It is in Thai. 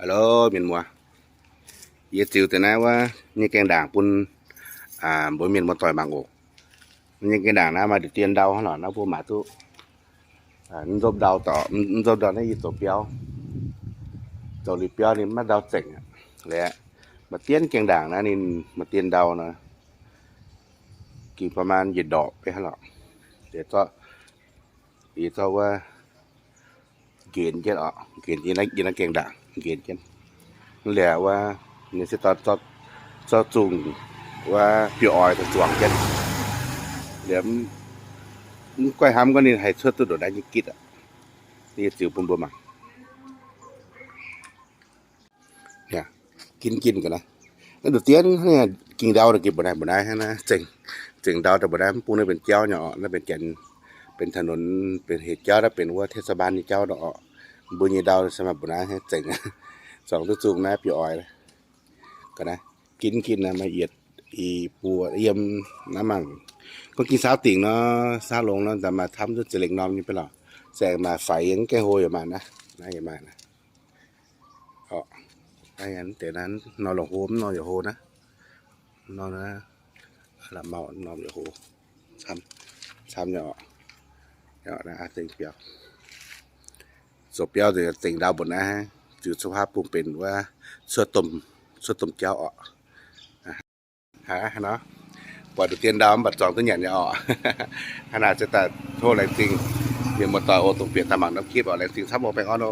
ฮัลโหลเมียนมัวยี่สิวแต่นะว่านี่แกงด่างปุ่นอ่าบนเมียนมัวต่อยบางอกนี่แกงด่างนะมาดิเตียนเดาหน่อยนะพวกหมาตุอ่ามันจบเดาต่อมันจบเดาได้ยี่ตัวเปียวตัวรีเปียวนี่มาเดาเจ๋งและมาเตียนแกงด่างนะนี่มาเตียนเดานะกี่ประมาณหยีดดอกไปหรอกเดี๋ยวก็อีกเท่าว่าเกณฑ์เยอะเกณฑ์ยีนักยีนักเกงด่าง เกณฑ์เจ็ดนั่นแหละว่าเนี่ยสิตอนตอนตอจุงว่าพี่ออยตัวจวงเจ็ดเดี๋ยวมันก้อยห้ำก็นี่ให้เชื่อตัวโดดได้ยิ่งกิดอะนี่จิ๋วปุ่มปุ่มอะเนี่ยกินกินกันนะแล้วเดี๋ยวเตี้ยนเนี่ยกินดาวต่กินบ่ได้บ่ได้ฮะนะเจ๋งเจ๋งดาวแต่บ่ได้มันปูนี่เป็นเจ้าเนาะนั่นเป็นแกนเป็นถนนเป็นเหตุเจ้าแล้วเป็นว่าเทศบาลนี่เจ้าดอก บุญยดาวสมับบุญนะให้เจ๋งสองตัวจูงนะพี่ออยนะก็นะกินกินนะมาเอียดอีปูเยี่ยมน้ำมังก็กินสาวติ่งเนาะสาวลงเนาะแต่มาทำด้วยเจริญนอมนี่ไปหรอแสงมาไฟยังแก้โหอย่ามานะนะอย่ามานะเอ๋อไอ้งั้นแต่นั้นนอนหลงโหมนอนอย่าโหนะนอนนะหลับเมานอนอย่าโหซ้ำซ้ำอย่า สบเปรี้ยวจเต่งดาวบนนะฮะจุดสภาพปรุงเป็นว่าส่วนต้มส่วนต้มเจ้าอะฮะเนาะปวดเตียนดาวบัดจองตัวใหญ่เนี่ยอะขนาดจะแต่โทษแะไรจริงเดี๋ยวมาต่อโอตรงเปลี่ยนตามังน้ำคีบอะแรจริงทับโหมดไปอ้อนโอ